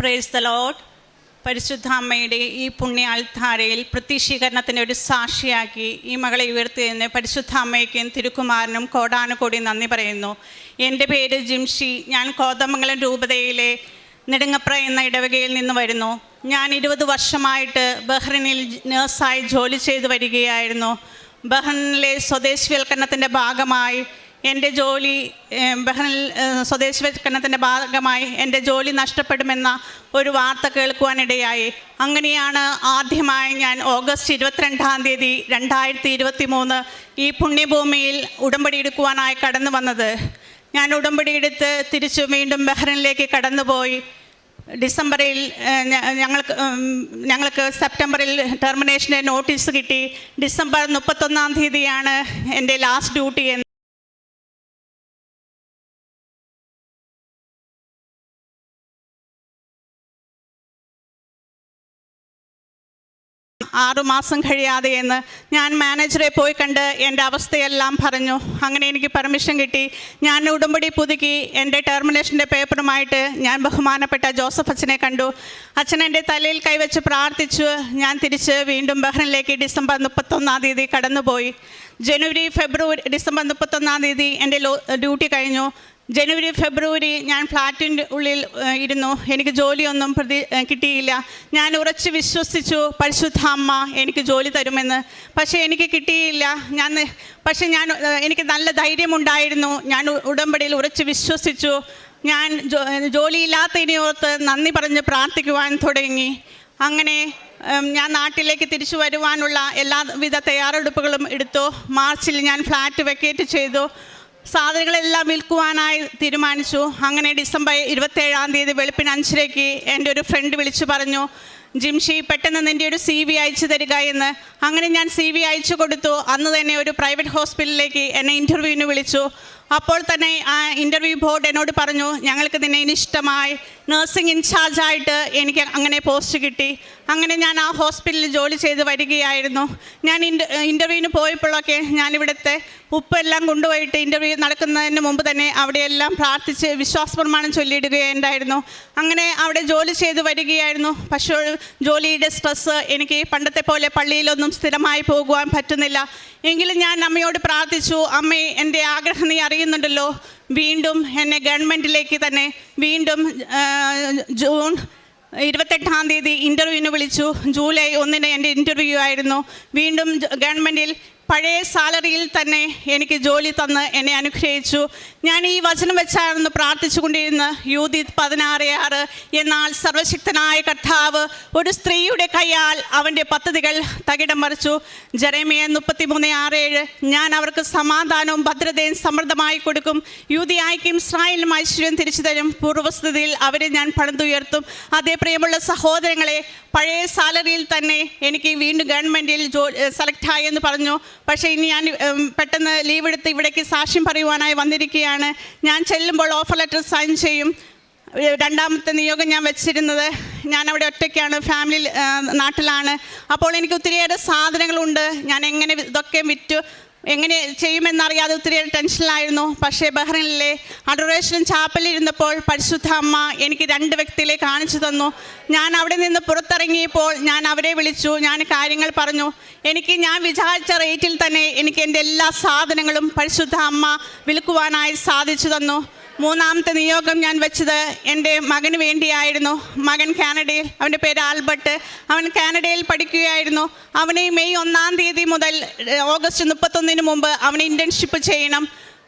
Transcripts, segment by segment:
Praise the load പരിശുദ്ധ അമ്മയുടെ ഈ പുണ്യ അൾത്താരയിൽ പ്രത്യക്ഷീകരണത്തിന്റെ ഒരു സാക്ഷിയാക്കി ഈ മകളെ ഉയർത്തിയതിന് പരിശുദ്ധ അമ്മയ്ക്കും തിരുക്കുമാരനും കോടാനുകൂടി നന്ദി പറയുന്നു. എന്റെ പേര് ജിംഷി. ഞാൻ കോതമംഗലം രൂപതയിലെ നെടുങ്ങപ്ര എന്ന ഇടവകയിൽ നിന്ന് വരുന്നു. ഞാൻ ഇരുപത് വർഷമായിട്ട് ബഹ്റിനിൽ നേഴ്സായി ജോലി ചെയ്തു വരികയായിരുന്നു. ബഹ്റിനിലെ സ്വദേശിവൽക്കരണത്തിന്റെ ഭാഗമായി എന്റെ ജോലി ബഹ്റിനിൽ ഏഹ്, ഭാഗമായി എന്റെ ജോലി നഷ്ടപ്പെടുമെന്ന ഒരു വാർത്ത കേൾക്കുവാനിടയായി. അങ്ങനെയാണ് ആദ്യമായി ഞാൻ ഓഗസ്റ്റ് ഇരുപത്തിരണ്ടാം തീയതി രണ്ടായിരത്തി ഇരുപത്തി മൂന്ന് ഈ പുണ്യഭൂമിയിൽ ഉടമ്പടി എടുക്കുവാനായി കടന്നു വന്നത്. ഞാൻ ഉടമ്പടി എടുത്ത് തിരിച്ചു വീണ്ടും ബഹ്റിനിലേക്ക് കടന്നുപോയി. ഡിസംബറിൽ ഞങ്ങൾക്ക് ഞങ്ങൾക്ക് സെപ്റ്റംബറിൽ ടെർമിനേഷന്റെ നോട്ടീസ് കിട്ടി. ഡിസംബർ മുപ്പത്തൊന്നാം തീയതിയാണ് എന്റെ ലാസ്റ്റ് ഡ്യൂട്ടി ആറുമാസം കഴിയാതെ എന്ന് ഞാൻ മാനേജറെ പോയി കണ്ട് എന്റെ അവസ്ഥയെല്ലാം പറഞ്ഞു. അങ്ങനെ എനിക്ക് പെർമിഷൻ കിട്ടി. ഞാൻ ഉടമ്പടി പുതുക്കി. എന്റെ ടെർമിനേഷന്റെ പേപ്പറുമായിട്ട് ഞാൻ ബഹുമാനപ്പെട്ട ജോസഫ് അച്ഛനെ കണ്ടു. അച്ഛൻ എന്റെ തലയിൽ കൈവച്ച് പ്രാർത്ഥിച്ചു. ഞാൻ തിരിച്ച് വീണ്ടും ബഹ്റിനിലേക്ക് ഡിസംബർ മുപ്പത്തൊന്നാം തീയതി കടന്നുപോയി. ജനുവരി ഫെബ്രുവരി ഡിസംബർ മുപ്പത്തൊന്നാം തീയതി എന്റെ ഡ്യൂട്ടി കഴിഞ്ഞു. ജനുവരി ഫെബ്രുവരി ഞാൻ ഫ്ലാറ്റിന്റെ ഉള്ളിൽ ഇരുന്നു. എനിക്ക് ജോലിയൊന്നും പ്രതി കിട്ടിയില്ല. ഞാൻ ഉറച്ച് വിശ്വസിച്ചു പരിശുദ്ധ അമ്മ എനിക്ക് ജോലി തരുമെന്ന്. പക്ഷേ എനിക്ക് കിട്ടിയില്ല. ഞാൻ പക്ഷേ ഞാൻ എനിക്ക് നല്ല ധൈര്യമുണ്ടായിരുന്നു. ഞാൻ ഉടമ്പടിയിൽ ഉറച്ച് വിശ്വസിച്ചു. ഞാൻ ജോലിയില്ലാത്ത ഇനിയോർത്ത് നന്ദി പറഞ്ഞ് പ്രാർത്ഥിക്കുവാൻ തുടങ്ങി. അങ്ങനെ ഞാൻ നാട്ടിലേക്ക് തിരിച്ചു വരുവാനുള്ള എല്ലാവിധ തയ്യാറെടുപ്പുകളും എടുത്തു. മാർച്ചിൽ ഞാൻ ഫ്ലാറ്റ് വെക്കേറ്റ് ചെയ്തു. സാധനങ്ങളെല്ലാം വിൽക്കുവാനായി തീരുമാനിച്ചു. അങ്ങനെ ഡിസംബർ ഇരുപത്തേഴാം തീയതി വെളുപ്പിന് അഞ്ചരയ്ക്ക് എന്റെ ഒരു ഫ്രണ്ട് വിളിച്ചു പറഞ്ഞു ജിംഷി പെട്ടെന്ന് നിന്റെ ഒരു സി വി അയച്ചു തരിക എന്ന്. അങ്ങനെ ഞാൻ സി വി അയച്ചു കൊടുത്തു. അന്ന് തന്നെ ഒരു പ്രൈവറ്റ് ഹോസ്പിറ്റലിലേക്ക് എന്നെ ഇന്റർവ്യൂവിന് വിളിച്ചു. അപ്പോൾ തന്നെ ആ ഇന്റർവ്യൂ ബോർഡ് എന്നോട് പറഞ്ഞു ഞങ്ങൾക്ക് നിന്നെ ഇനി ഇഷ്ടമായി. നഴ്സിംഗ് ഇൻചാർജായിട്ട് എനിക്ക് അങ്ങനെ പോസ്റ്റ് കിട്ടി. അങ്ങനെ ഞാൻ ആ ഹോസ്പിറ്റലിൽ ജോലി ചെയ്ത് വരികയായിരുന്നു. ഞാൻ ഇന്റ ഇന്റർവ്യൂവിന് പോയപ്പോഴൊക്കെ ഞാനിവിടുത്തെ ഉപ്പെല്ലാം കൊണ്ടുപോയിട്ട് ഇന്റർവ്യൂ നടക്കുന്നതിന് മുമ്പ് തന്നെ അവിടെയെല്ലാം പ്രാർത്ഥിച്ച് വിശ്വാസ പ്രമാണം ചൊല്ലിയിടുകയുണ്ടായിരുന്നു. അങ്ങനെ അവിടെ ജോലി ചെയ്ത് വരികയായിരുന്നു. പക്ഷേ ജോലിയുടെ സ്ട്രെസ്സ് എനിക്ക് പണ്ടത്തെ പോലെ പള്ളിയിലൊന്നും സ്ഥിരമായി പോകുവാൻ പറ്റുന്നില്ല. എങ്കിലും ഞാൻ അമ്മയോട് പ്രാർത്ഥിച്ചു അമ്മേ എന്റെ ആഗ്രഹം നീ അറിയുന്നുണ്ടല്ലോ വീണ്ടും എന്നെ ഗവൺമെന്റിലേക്ക് തന്നെ വീണ്ടും ജൂൺ ഇരുപത്തെട്ടാം തീയതി ഇന്റർവ്യൂവിന് വിളിച്ചു. ജൂലൈ ഒന്നിന് എന്റെ ഇന്റർവ്യൂ ആയിരുന്നു. വീണ്ടും ഗവൺമെന്റിൽ പഴയ സാലറിയിൽ തന്നെ എനിക്ക് ജോലി തന്ന് എന്നെ അനുഗ്രഹിച്ചു. ഞാൻ ഈ വചനം വെച്ചായിരുന്നു പ്രാർത്ഥിച്ചുകൊണ്ടിരുന്ന യൂതി പതിനാറ് ആറ് എന്നാൽ സർവശക്തനായ കർത്താവ് ഒരു സ്ത്രീയുടെ കൈയാൽ അവന്റെ പദ്ധതികൾ തകിടം മറിച്ചു. ജരമിയ മുപ്പത്തി മൂന്ന് ആറ് ഏഴ് ഞാൻ അവർക്ക് സമാധാനവും ഭദ്രതയും സമൃദ്ധമായി കൊടുക്കും. യൂതിയായിക്കും ഇസ്രായേലിനും ഐശ്വര്യം തിരിച്ചു തരും. പൂർവസ്ഥിതിയിൽ അവരെ ഞാൻ പണിതുയർത്തും. അതേ പ്രിയമുള്ള സഹോദരങ്ങളെ പഴയ സാലറിയിൽ തന്നെ എനിക്ക് വീണ്ടും ഗവൺമെന്റിൽ ജോ സെലക്റ്റായി എന്ന് പറഞ്ഞു. പക്ഷേ ഇനി ഞാൻ പെട്ടെന്ന് ലീവ് എടുത്ത് ഇവിടേക്ക് സാക്ഷ്യം പറയുവാനായി വന്നിരിക്കുകയാണ്. ഞാൻ ചെല്ലുമ്പോൾ ഓഫർ ലെറ്റർ സൈൻ ചെയ്യും. രണ്ടാമത്തെ നിയോഗം ഞാൻ വെച്ചിരുന്നത് ഞാൻ അവിടെ ഒറ്റയ്ക്കാണ് ഫാമിലി നാട്ടിലാണ്. അപ്പോൾ എനിക്ക് ഒത്തിരിയേറെ സാധനങ്ങളുണ്ട്. ഞാൻ എങ്ങനെ ഇതൊക്കെ വിറ്റു എങ്ങനെ ചെയ്യുമെന്നറിയാതെ ഒത്തിരിയേറെ ടെൻഷനിലായിരുന്നു. പക്ഷേ ബഹ്റിനിലെ അഡറേഷൻ ചാപ്പലിരുന്നപ്പോൾ പരിശുദ്ധ അമ്മ എനിക്ക് രണ്ട് വ്യക്തികളെ കാണിച്ചു തന്നു. ഞാൻ അവിടെ നിന്ന് പുറത്തിറങ്ങിയപ്പോൾ ഞാൻ അവരെ വിളിച്ചു. ഞാൻ കാര്യങ്ങൾ പറഞ്ഞു. എനിക്ക് ഞാൻ വിചാരിച്ച റേറ്റിൽ തന്നെ എനിക്ക് എന്റെ എല്ലാ സാധനങ്ങളും പരിശുദ്ധ അമ്മ വിൽക്കുവാനായി സാധിച്ചു തന്നു. മൂന്നാമത്തെ നിയോഗം ഞാൻ വെച്ചത് എന്റെ മകന് വേണ്ടിയായിരുന്നു. മകൻ കാനഡയിൽ അവന്റെ പേര് ആൽബർട്ട്. അവൻ കാനഡയിൽ പഠിക്കുകയായിരുന്നു. അവനെ മെയ് ഒന്നാം തീയതി മുതൽ ഓഗസ്റ്റ് മുപ്പത്തൊന്നിന് മുമ്പ് അവന് ഇന്റേൺഷിപ്പ് ചെയ്യണം.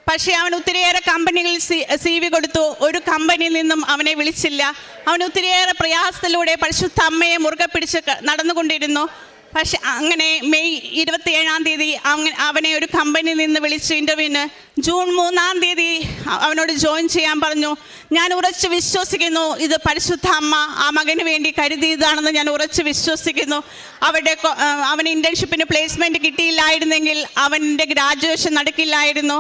പക്ഷേ അവൻ ഒത്തിരിയേറെ കമ്പനികളിൽ സി വി കൊടുത്തു. ഒരു കമ്പനിയിൽ നിന്നും അവനെ വിളിച്ചില്ല. അവൻ ഒത്തിരിയേറെ പ്രയാസത്തിലൂടെ പരിശുദ്ധ അമ്മയെ മുറുകെ പിടിച്ച് നടന്നുകൊണ്ടിരുന്നു. പക്ഷെ അങ്ങനെ മെയ് ഇരുപത്തിയേഴാം തീയതി അവനെ ഒരു കമ്പനിയിൽ നിന്ന് വിളിച്ചു ഇന്റർവ്യൂവിന് ജൂൺ മൂന്നാം തീയതി അവനോട് ജോയിൻ ചെയ്യാൻ പറഞ്ഞു. ഞാൻ ഉറച്ച് വിശ്വസിക്കുന്നു ഇത് പരിശുദ്ധ അമ്മ ആ മകന് വേണ്ടി കരുതിയതാണെന്ന് ഞാൻ ഉറച്ച് വിശ്വസിക്കുന്നു. അവിടെ അവന് ഇന്റേൺഷിപ്പിന് പ്ലേസ്മെന്റ് കിട്ടിയില്ലായിരുന്നെങ്കിൽ അവന്റെ ഗ്രാജുവേഷൻ നടക്കില്ലായിരുന്നു.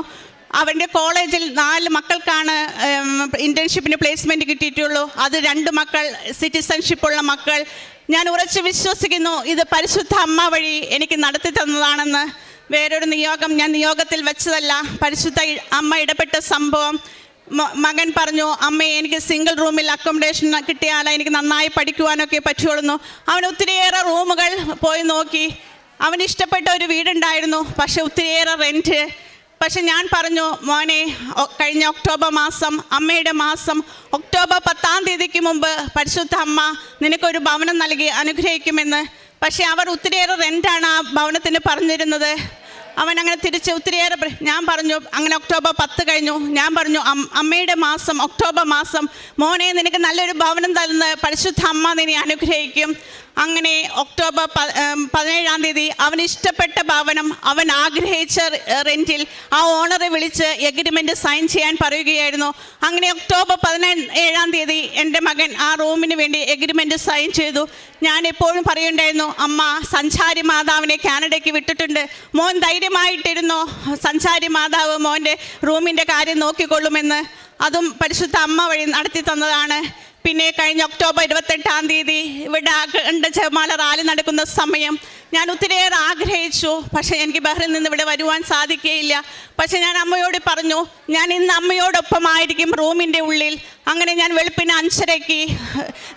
അവന്റെ കോളേജിൽ നാല് മക്കൾക്കാണ് ഇന്റേൺഷിപ്പിന് പ്ലേസ്മെന്റ് കിട്ടിയിട്ടുള്ളൂ. അത് രണ്ട് മക്കൾ സിറ്റിസൺഷിപ്പുള്ള മക്കൾ. ഞാൻ ഉറച്ച് വിശ്വസിക്കുന്നു ഇത് പരിശുദ്ധ അമ്മ വഴി എനിക്ക് നടത്തി തന്നതാണെന്ന്. വേറൊരു നിയോഗം ഞാൻ നിയോഗത്തിൽ വെച്ചതല്ല പരിശുദ്ധ അമ്മ ഇടപെട്ട സംഭവം. മകൻ പറഞ്ഞു അമ്മേ എനിക്ക് സിംഗിൾ റൂമിൽ അക്കോമഡേഷൻ കിട്ടിയാൽ എനിക്ക് നന്നായി പഠിക്കുവാനൊക്കെ പറ്റുള്ളൂ അവൻ ഒത്തിരിയേറെ റൂമുകൾ പോയി നോക്കി. അവന് ഇഷ്ടപ്പെട്ട ഒരു വീടുണ്ടായിരുന്നു പക്ഷെ ഒത്തിരിയേറെ റെന്റ് പക്ഷെ ഞാൻ പറഞ്ഞു മോനെ കഴിഞ്ഞ ഒക്ടോബർ മാസം അമ്മയുടെ മാസം ഒക്ടോബർ പത്താം തീയതിക്ക് മുമ്പ് പരിശുദ്ധ അമ്മ നിനക്കൊരു ഭവനം നൽകി അനുഗ്രഹിക്കുമെന്ന്. പക്ഷെ അവർ ഒത്തിരിയേറെ റെന്റാണ് ആ ഭവനത്തിന് പറഞ്ഞിരുന്നത്. അവൻ അങ്ങനെ തിരിച്ച് ഒത്തിരിയേറെ ഞാൻ പറഞ്ഞു അങ്ങനെ ഒക്ടോബർ പത്ത് കഴിഞ്ഞു. ഞാൻ പറഞ്ഞു "അം- അമ്മയുടെ മാസം ഒക്ടോബർ മാസം മോനെ നിനക്ക് നല്ലൊരു ഭവനം തരുന്ന പരിശുദ്ധ അമ്മ നിന്നെ അനുഗ്രഹിക്കും. അങ്ങനെ ഒക്ടോബർ പതിനേഴാം തീയതി അവൻ ഇഷ്ടപ്പെട്ട ഭവനം അവൻ ആഗ്രഹിച്ച റെന്റിൽ ആ ഓണറെ വിളിച്ച് എഗ്രിമെന്റ് സൈൻ ചെയ്യാൻ പറയുകയായിരുന്നു. അങ്ങനെ ഒക്ടോബർ പതിനേഴാം തീയതി എന്റെ മകൻ ആ റൂമിന് വേണ്ടി എഗ്രിമെന്റ് സൈൻ ചെയ്തു. ഞാൻ എപ്പോഴും പറയുണ്ടായിരുന്നു അമ്മ സഞ്ചാരി മാതാവിനെ കാനഡയ്ക്ക് വിട്ടിട്ടുണ്ട്. മോൻ ധൈര്യമായിട്ടിരുന്നു? സഞ്ചാരി മാതാവ് മോന്റെ റൂമിന്റെ കാര്യം നോക്കിക്കൊള്ളുമെന്ന്. അതും പരിശുദ്ധ അമ്മ വഴി നടത്തി തന്നതാണ്. പിന്നെ കഴിഞ്ഞ ഒക്ടോബർ ഇരുപത്തെട്ടാം തീയതി ഇവിടെ അഖണ്ഡ ജപമാല റാലി നടക്കുന്ന സമയം. ഞാൻ ഒത്തിരിയേറെ ആഗ്രഹിച്ചു. പക്ഷേ എനിക്ക് ബഹ്റിൽ നിന്ന് ഇവിടെ വരുവാൻ സാധിക്കുകയില്ല. പക്ഷേ ഞാൻ അമ്മയോട് പറഞ്ഞു ഞാൻ ഇന്ന് അമ്മയോടൊപ്പമായിരിക്കും റൂമിന്റെ ഉള്ളിൽ. അങ്ങനെ ഞാൻ വെളുപ്പിന് അഞ്ചരയ്ക്ക്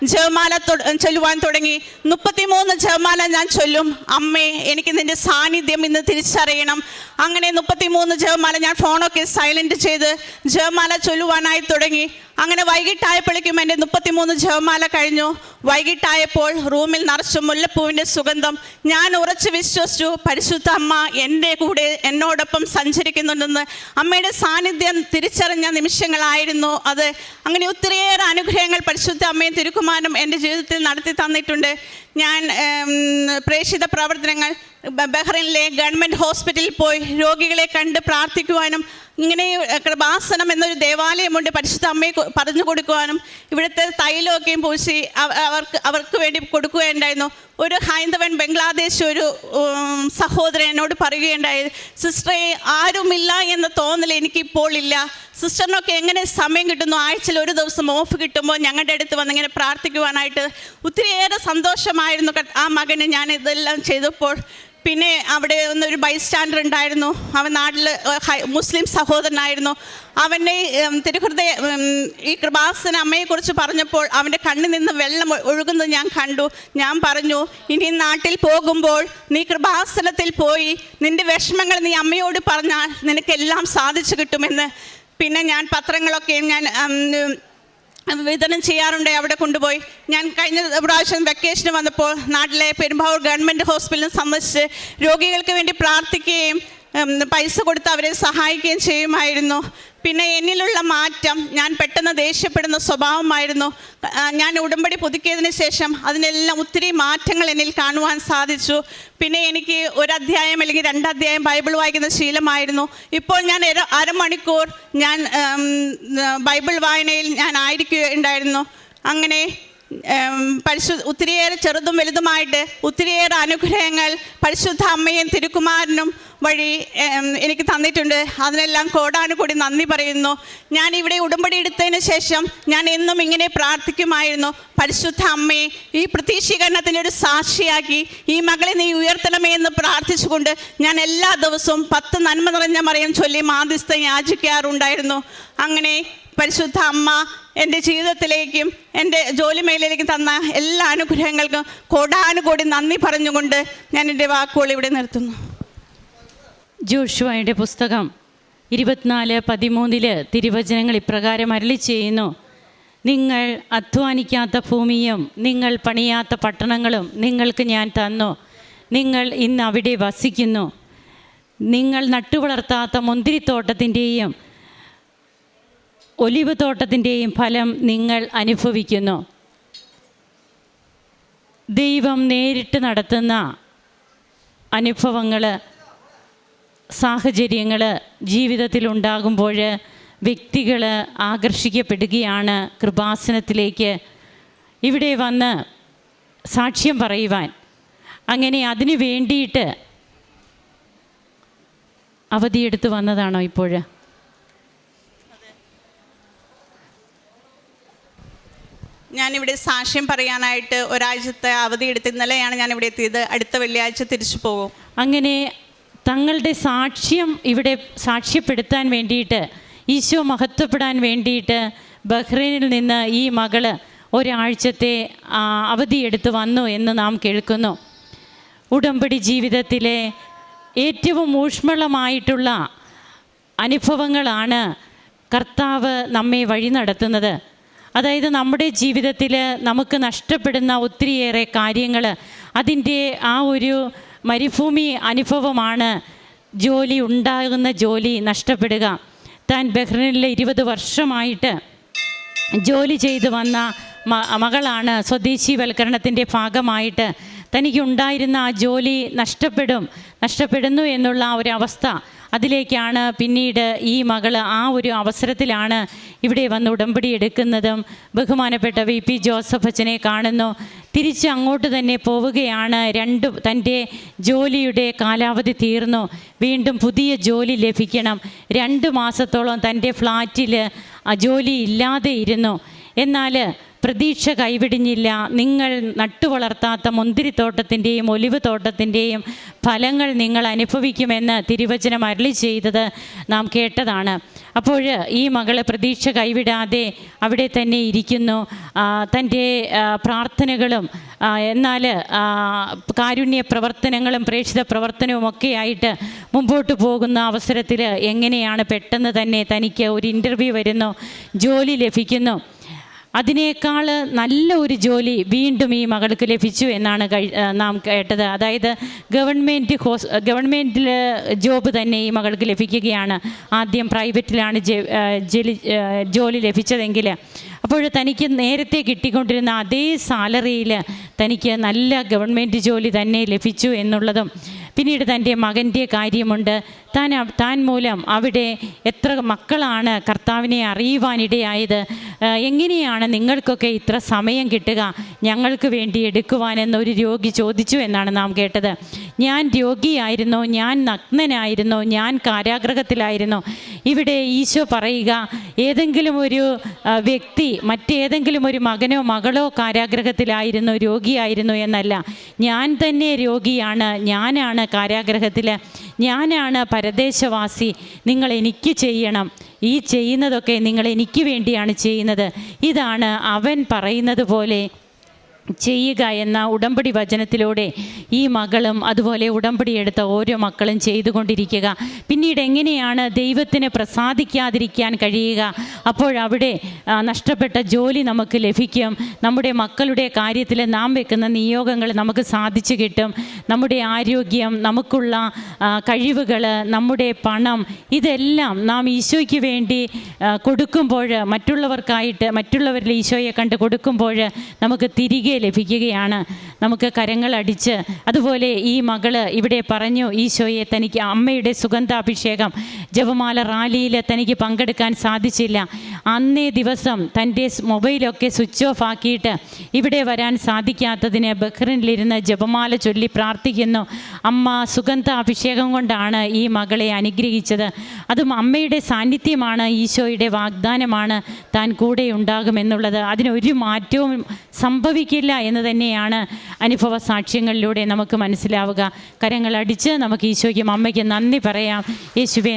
ജപമാല തൊ- ചൊല്ലുവാൻ തുടങ്ങി. മുപ്പത്തിമൂന്ന് ജപമാല ഞാൻ ചൊല്ലും. അമ്മേ എനിക്ക് നിന്റെ സാന്നിധ്യം ഇന്ന് തിരിച്ചറിയണം. അങ്ങനെ മുപ്പത്തിമൂന്ന് ജപമാല ഞാൻ ഫോണൊക്കെ സൈലന്റ് ചെയ്ത് ജപമാല ചൊല്ലുവാനായി തുടങ്ങി. അങ്ങനെ വൈകിട്ടായപ്പോഴേക്കും എന്റെ മുപ്പത്തിമൂന്ന് ജപമാല കഴിഞ്ഞു. വൈകിട്ടായപ്പോൾ റൂമിൽ നിറച്ചു മുല്ലപ്പൂവിന്റെ സുഗന്ധം ഞാൻ ഉറച്ചു വിശ്വസിച്ചു പരിശുദ്ധ അമ്മ എന്റെ കൂടെ എന്നോടൊപ്പം സഞ്ചരിക്കുന്നുണ്ടെന്ന് അമ്മയുടെ സാന്നിധ്യം തിരിച്ചറിഞ്ഞ നിമിഷങ്ങളായിരുന്നു അത്. അങ്ങനെ ഒത്തിരിയേറെ അനുഗ്രഹങ്ങൾ പരിശുദ്ധ അമ്മയും തിരുക്കുമാനും എന്റെ ജീവിതത്തിൽ നടത്തി തന്നിട്ടുണ്ട്. ഞാൻ പ്രേക്ഷിത പ്രവർത്തനങ്ങൾ ബഹ്റൈനിലെ ഗവൺമെന്റ് ഹോസ്പിറ്റലിൽ പോയി രോഗികളെ കണ്ട് പ്രാർത്ഥിക്കുവാനും ഇങ്ങനെ കൃപാസനം എന്നൊരു ദേവാലയമുണ്ട്. പരിശുദ്ധ അമ്മയെ പറഞ്ഞു കൊടുക്കുവാനും ഇവിടുത്തെ തൈലമൊക്കെയും പൂശി അവർക്ക് അവർക്ക് വേണ്ടി കൊടുക്കുകയുണ്ടായിരുന്നു. ഒരു ഹൈന്ദവൻ ബംഗ്ലാദേശ് ഒരു സഹോദരൻ എന്നോട് പറയുകയുണ്ടായി സിസ്റ്ററെ ആരുമില്ല എന്ന തോന്നൽ എനിക്കിപ്പോൾ ഇല്ല. സിസ്റ്ററിനൊക്കെ എങ്ങനെ സമയം കിട്ടുന്നു? ആഴ്ചയിൽ ഒരു ദിവസം ഓഫ് കിട്ടുമ്പോൾ ഞങ്ങളുടെ അടുത്ത് വന്ന് ഇങ്ങനെ പ്രാർത്ഥിക്കുവാനായിട്ട്. ഒത്തിരിയേറെ സന്തോഷമായിരുന്നു. ആ മകന് ഞാൻ ഇതെല്ലാം ചെയ്തപ്പോൾ പിന്നെ അവിടെ ഒരു ബൈസ്റ്റാൻഡർ ഉണ്ടായിരുന്നു. അവൻ നാട്ടിൽ മുസ്ലിം സഹോദരനായിരുന്നു. അവന്റെ തിരുഹൃദയ ഈ കൃപാസന അമ്മയെക്കുറിച്ച് പറഞ്ഞപ്പോൾ അവന്റെ കണ്ണിൽ നിന്ന് വെള്ളം ഒഴുകുന്നത് ഞാൻ കണ്ടു. ഞാൻ പറഞ്ഞു ഇനി നാട്ടിൽ പോകുമ്പോൾ നീ കൃപാസനത്തിൽ പോയി നിന്റെ വിഷമങ്ങൾ നീ അമ്മയോട് പറഞ്ഞാൽ നിനക്കെല്ലാം സാധിച്ചു കിട്ടുമെന്ന്. പിന്നെ ഞാൻ പത്രങ്ങളൊക്കെ ഞാൻ വിതരണം ചെയ്യാറുണ്ട് അവിടെ കൊണ്ടുപോയി. ഞാൻ കഴിഞ്ഞ പ്രാവശ്യം വെക്കേഷന് വന്നപ്പോൾ നാട്ടിലെ പെരുമ്പാവൂർ ഗവൺമെന്റ് ഹോസ്പിറ്റലിൽ സന്ദർശിച്ച് രോഗികൾക്ക് വേണ്ടി പ്രാർത്ഥിക്കുകയും പൈസ കൊടുത്ത് അവരെ സഹായിക്കുകയും ചെയ്യുമായിരുന്നു. പിന്നെ എന്നിലുള്ള മാറ്റം ഞാൻ പെട്ടെന്ന് ദേഷ്യപ്പെടുന്ന സ്വഭാവമായിരുന്നു. ഞാൻ ഉടമ്പടി പുതുക്കിയതിന് ശേഷം അതിനെല്ലാം ഒത്തിരി മാറ്റങ്ങൾ എന്നിൽ കാണുവാൻ സാധിച്ചു. പിന്നെ എനിക്ക് ഒരു അധ്യായം അല്ലെങ്കിൽ രണ്ടധ്യായം ബൈബിൾ വായിക്കുന്ന ശീലമായിരുന്നു. ഇപ്പോൾ ഞാൻ അരമണിക്കൂർ ഞാൻ ബൈബിൾ വായനയിൽ ഞാൻ ആയിരിക്കുകയുണ്ടായിരുന്നു. അങ്ങനെ പരിശു ഒത്തിരിയേറെ ചെറുതും വലുതുമായിട്ട് ഒത്തിരിയേറെ അനുഗ്രഹങ്ങൾ പരിശുദ്ധ അമ്മയും തിരുക്കുമാരനും വഴി എനിക്ക് തന്നിട്ടുണ്ട്. അതിനെല്ലാം കോടാനുകൂടി നന്ദി പറയുന്നു. ഞാൻ ഇവിടെ ഉടമ്പടി എടുത്തതിന് ശേഷം ഞാൻ എന്നും ഇങ്ങനെ പ്രാർത്ഥിക്കുമായിരുന്നു. പരിശുദ്ധ അമ്മയെ ഈ പ്രതീക്ഷീകരണത്തിന്റെ ഒരു സാക്ഷിയാക്കി ഈ മകളെ നീ ഉയർത്തണമേ എന്ന് പ്രാർത്ഥിച്ചുകൊണ്ട് ഞാൻ എല്ലാ ദിവസവും പത്ത് നന്മ നിറഞ്ഞ മറിയം ചൊല്ലി മാധ്യസ്ഥ യാചിക്കാറുണ്ടായിരുന്നു. അങ്ങനെ പരിശുദ്ധ അമ്മ എന്റെ ജീവിതത്തിലേക്കും എന്റെ ജോലി മേഖലയിലേക്കും തന്ന എല്ലാ അനുഗ്രഹങ്ങൾക്കും കോടാനുകോടി നന്ദി പറഞ്ഞുകൊണ്ട് ഞാൻ എന്റെ വാക്കുകൾ ഇവിടെ നിർത്തുന്നു. ജോഷുവയുടെ പുസ്തകം ഇരുപത്തിനാല് പതിമൂന്നിൽ തിരുവചനങ്ങൾ ഇപ്രകാരം അരളി ചെയ്യുന്നു. നിങ്ങൾ അധ്വാനിക്കാത്ത ഭൂമിയും നിങ്ങൾ പണിയാത്ത പട്ടണങ്ങളും നിങ്ങൾക്ക് ഞാൻ തന്നു. നിങ്ങൾ ഇന്ന് അവിടെ വസിക്കുന്നു. നിങ്ങൾ നട്ടുവളർത്താത്ത മുന്തിരിത്തോട്ടത്തിന്റെയും ഒലിവ് തോട്ടത്തിന്റെയും ഫലം നിങ്ങൾ അനുഭവിക്കുന്നു. ദൈവം നേരിട്ട് നടത്തുന്ന അനുഭവങ്ങൾ സാഹചര്യങ്ങൾ ജീവിതത്തിൽ ഉണ്ടാകുമ്പോൾ വ്യക്തികൾ ആകർഷിക്കപ്പെടുകയാണ് കൃപാസനത്തിലേക്ക്. ഇവിടെ വന്ന് സാക്ഷ്യം പറയുവാൻ. അങ്ങനെ അതിനു വേണ്ടിയിട്ട് അവധിയെടുത്ത് വന്നതാണോ ഇപ്പോൾ? ഞാനിവിടെ സാക്ഷ്യം പറയാനായിട്ട് ഒരാഴ്ചത്തെ അവധി എടുത്ത് ഇന്നലെയാണ് ഞാനിവിടെ എത്തിയത്. അടുത്ത വെള്ളിയാഴ്ച തിരിച്ചു പോകും. അങ്ങനെ തങ്ങളുടെ സാക്ഷ്യം ഇവിടെ സാക്ഷ്യപ്പെടുത്താൻ വേണ്ടിയിട്ട് ഈശോ മഹത്വപ്പെടാൻ വേണ്ടിയിട്ട് ബഹ്റൈനിൽ നിന്ന് ഈ മകൾ ഒരാഴ്ചത്തെ അവധിയെടുത്ത് വന്നു എന്ന് നാം കേൾക്കുന്നു. ഉടമ്പടി ജീവിതത്തിലെ ഏറ്റവും ഊഷ്മളമായിട്ടുള്ള അനുഭവങ്ങളാണ് കർത്താവ് നമ്മെ വഴി നടത്തുന്നത്. അതായത് നമ്മുടെ ജീവിതത്തിൽ നമുക്ക് നഷ്ടപ്പെടുന്ന ഒത്തിരിയേറെ കാര്യങ്ങൾ അതിന്റെ ആ ഒരു മരുഭൂമി അനുഭവമാണ്. ജോലി ഉണ്ടാകുന്ന ജോലി നഷ്ടപ്പെടുക. താൻ ബഹ്റിനിലെ ഇരുപത് വർഷമായിട്ട് ജോലി ചെയ്തു വന്ന മകളാണ് സ്വദേശീവൽക്കരണത്തിന്റെ ഭാഗമായിട്ട്. തനിക്കുണ്ടായിരുന്ന ആ ജോലി നഷ്ടപ്പെടും നഷ്ടപ്പെടുന്നു എന്നുള്ള ഒരു അവസ്ഥ അതിലേക്കാണ് പിന്നീട് ഈ മകൾ ആ ഒരു അവസരത്തിലാണ് ഇവിടെ വന്ന് ഉടമ്പടി എടുക്കുന്നതും ബഹുമാനപ്പെട്ട വി പി ജോസഫ് അച്ഛനെ കാണുന്നു. തിരിച്ച് അങ്ങോട്ട് തന്നെ പോവുകയാണ്. രണ്ട് തന്റെ ജോലിയുടെ കാലാവധി തീർന്നു. വീണ്ടും പുതിയ ജോലി ലഭിക്കണം. രണ്ട് മാസത്തോളം തന്റെ ഫ്ലാറ്റിൽ ജോലി ഇല്ലാതെ ഇരുന്നു. എന്നാൽ പ്രതീക്ഷ കൈവിടിഞ്ഞില്ല. നിങ്ങൾ നട്ടുവളർത്താത്ത മുന്തിരിത്തോട്ടത്തിന്റെയും ഒലിവ് തോട്ടത്തിന്റെയും ഫലങ്ങൾ നിങ്ങൾ അനുഭവിക്കുമെന്ന് തിരുവചനം അരളി ചെയ്തത് നാം കേട്ടതാണ്. അപ്പോൾ ഈ മകൾ പ്രതീക്ഷ കൈവിടാതെ അവിടെ തന്നെ ഇരിക്കുന്നു. തന്റെ പ്രാർത്ഥനകളും എന്നാൽ കാരുണ്യ പ്രവർത്തനങ്ങളും പ്രേക്ഷിത പ്രവർത്തനവും ഒക്കെ ആയിട്ട് മുമ്പോട്ട് പോകുന്ന അവസരത്തിൽ എങ്ങനെയാണ് പെട്ടെന്ന് തന്നെ തനിക്ക് ഒരു ഇന്റർവ്യൂ വരുന്നു ജോലി ലഭിക്കുന്നു. അതിനേക്കാൾ നല്ല ഒരു ജോലി വീണ്ടും ഈ മകൾക്ക് ലഭിച്ചു എന്നാണ് നാം കേട്ടത്. അതായത് ഗവൺമെന്റ് ഹോസ് ഗവൺമെന്റിൽ ജോബ് തന്നെ ഈ മകൾക്ക് ലഭിക്കുകയാണ്. ആദ്യം പ്രൈവറ്റിലാണ് ജലി- ലഭിച്ചതെങ്കിൽ അപ്പോൾ തനിക്ക് നേരത്തെ കിട്ടിക്കൊണ്ടിരുന്ന അതേ സാലറിയിൽ തനിക്ക് നല്ല ഗവൺമെന്റ് ജോലി തന്നെ ലഭിച്ചു എന്നുള്ളതും പിന്നീട് തന്റെ മകന്റെ കാര്യമുണ്ട്. താൻ താൻ മൂലം അവിടെ എത്ര മക്കളാണ് കർത്താവിനെ അറിയുവാനിടയായത്. എങ്ങനെയാണ് നിങ്ങൾക്കൊക്കെ ഇത്ര സമയം കിട്ടുക? ഞങ്ങൾക്ക് വേണ്ടി എടുക്കുവാനെന്ന് ഒരു രോഗി ചോദിച്ചു എന്നാണ് നാം കേട്ടത്. ഞാൻ രോഗിയായിരുന്നു ഞാൻ നഗ്നനായിരുന്നു ഞാൻ കാരാഗ്രഹത്തിലായിരുന്നു. ഇവിടെ ഈശോ പറയുക ഏതെങ്കിലും ഒരു വ്യക്തി മറ്റേതെങ്കിലും ഒരു മകനോ മകളോ കാരാഗ്രഹത്തിലായിരുന്നു രോഗിയായിരുന്നു എന്നല്ല. ഞാൻ തന്നെ രോഗിയാണ് ഞാനാണ് കാരാഗ്രഹത്തിൽ ഞാനാണ് പരദേശവാസി. നിങ്ങൾ എനിക്ക് ചെയ്യണം. ഈ ചെയ്യുന്നതൊക്കെ നിങ്ങൾ എനിക്ക് വേണ്ടിയാണ് ചെയ്യുന്നത്. ഇതാണ് അവൻ പറയുന്നത് പോലെ ചെയ്യുക എന്ന ഉടമ്പടി വചനത്തിലൂടെ ഈ മകളും അതുപോലെ ഉടമ്പടി എടുത്ത ഓരോ മക്കളും ചെയ്തുകൊണ്ടിരിക്കുക. പിന്നീട് എങ്ങനെയാണ് ദൈവത്തിന് പ്രസാദിക്കാതിരിക്കാൻ കഴിയുക? അപ്പോഴവിടെ നഷ്ടപ്പെട്ട ജോലി നമുക്ക് ലഭിക്കും. നമ്മുടെ മക്കളുടെ കാര്യത്തിൽ നാം വെക്കുന്ന നിയോഗങ്ങൾ നമുക്ക് സാധിച്ചു കിട്ടും. നമ്മുടെ ആരോഗ്യം നമുക്കുള്ള കഴിവുകൾ നമ്മുടെ പണം ഇതെല്ലാം നാം ഈശോയ്ക്ക് വേണ്ടി കൊടുക്കുമ്പോൾ മറ്റുള്ളവർക്കായിട്ട് മറ്റുള്ളവരിൽ ഈശോയെ കണ്ട് കൊടുക്കുമ്പോൾ നമുക്ക് തിരികെ ലഭിക്കുകയാണ്. നമുക്ക് കരങ്ങളടിച്ച് അതുപോലെ ഈ മകൾ ഇവിടെ പറഞ്ഞു ഈശോയെ തനിക്ക് അമ്മയുടെ സുഗന്ധാഭിഷേകം ജപമാല റാലിയിൽ തനിക്ക് പങ്കെടുക്കാൻ സാധിച്ചില്ല. അന്നേ ദിവസം തന്റെ മൊബൈലൊക്കെ സ്വിച്ച് ഓഫ് ആക്കിയിട്ട് ഇവിടെ വരാൻ സാധിക്കാത്തതിന് ബഹ്റിനിലിരുന്ന് ജപമാല ചൊല്ലി പ്രാർത്ഥിക്കുന്നു. അമ്മ സുഗന്ധ അഭിഷേകം കൊണ്ടാണ് ഈ മകളെ അനുഗ്രഹിച്ചത്. അതും അമ്മയുടെ സാന്നിധ്യമാണ് ഈശോയുടെ വാഗ്ദാനമാണ് താൻ കൂടെ ഉണ്ടാകുമെന്നുള്ളത്. അതിനൊരു മാറ്റവും സംഭവിക്കില്ല എന്ന് തന്നെയാണ് അനുഭവ സാക്ഷ്യങ്ങളിലൂടെ നമുക്ക് മനസ്സിലാവുക. കരങ്ങളടിച്ച് നമുക്ക് ഈശോയ്ക്കും അമ്മയ്ക്കും നന്ദി പറയാം. യേശുവെ